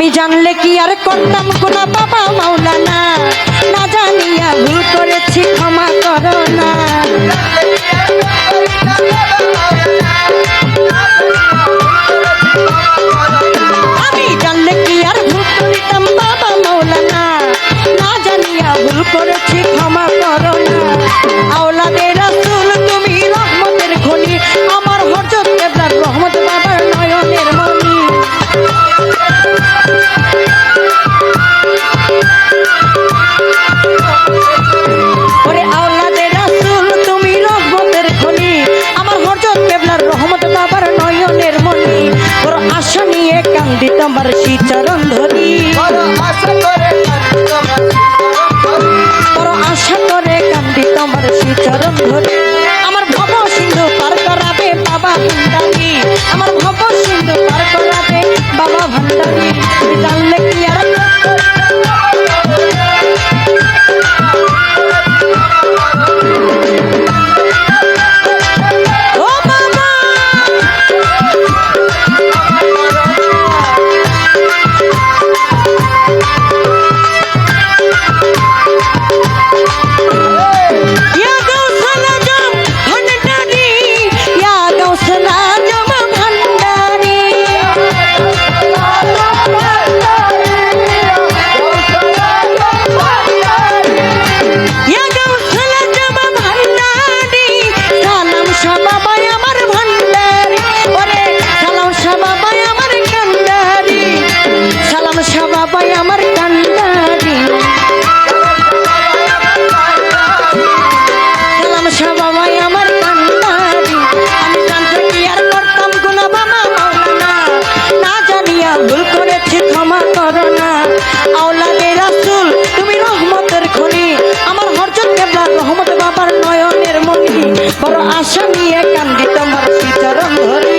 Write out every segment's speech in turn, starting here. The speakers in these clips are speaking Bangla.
আমি জানলে কি আর করতাম কোনো বাবা মাওলানা? না জানিয়া ভুল করেছি, ক্ষমা করো না। আমি জানলে কি আর ভুল করিতাম, বাবা মাওলানা? না জানিয়া ভুল করেছি, ক্ষমা করো না। ভুল করেছি ক্ষমা করো না। আওলাদে রাসুল, তুমি রহমতের খনি। আমার হরজত কেবলা রহমত বাবার নয়নের মনি বড় আশা নিয়ে তোমার চরণ ধরে।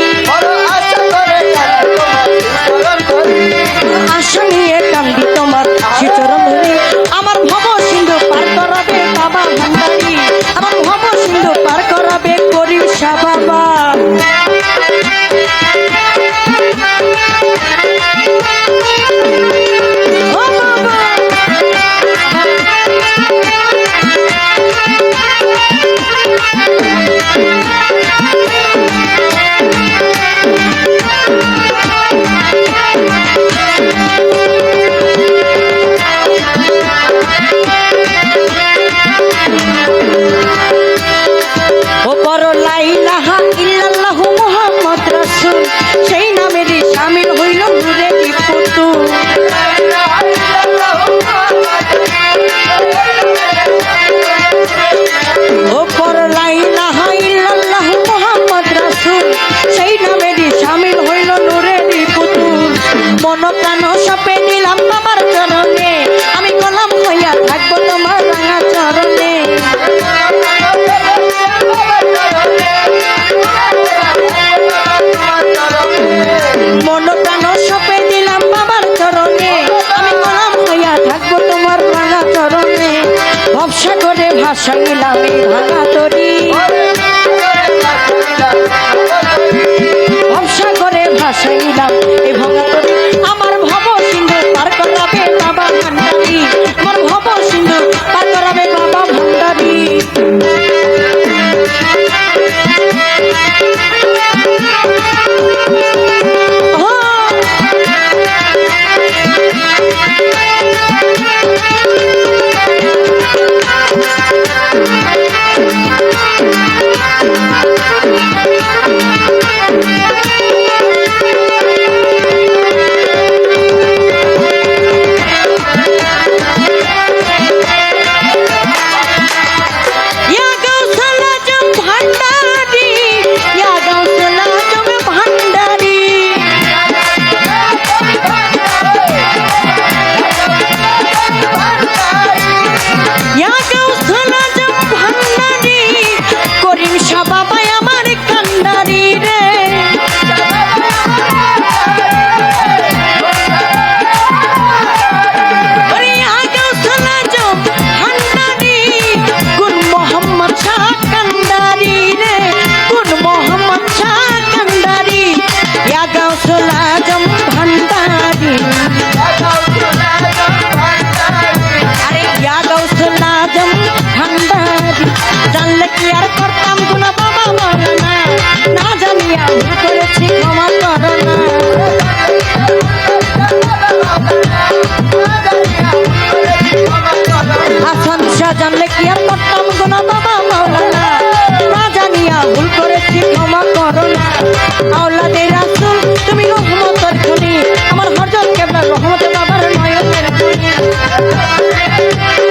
ভাষাইলাম ভাঙা তরি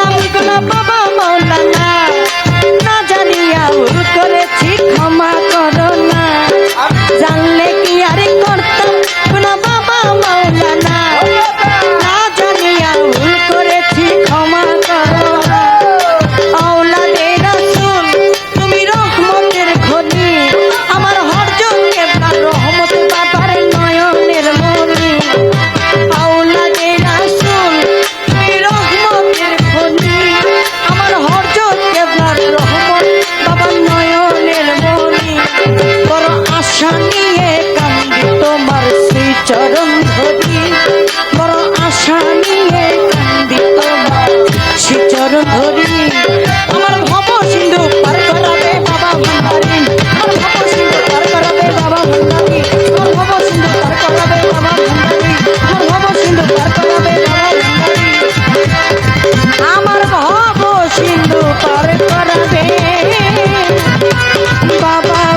আর बाबा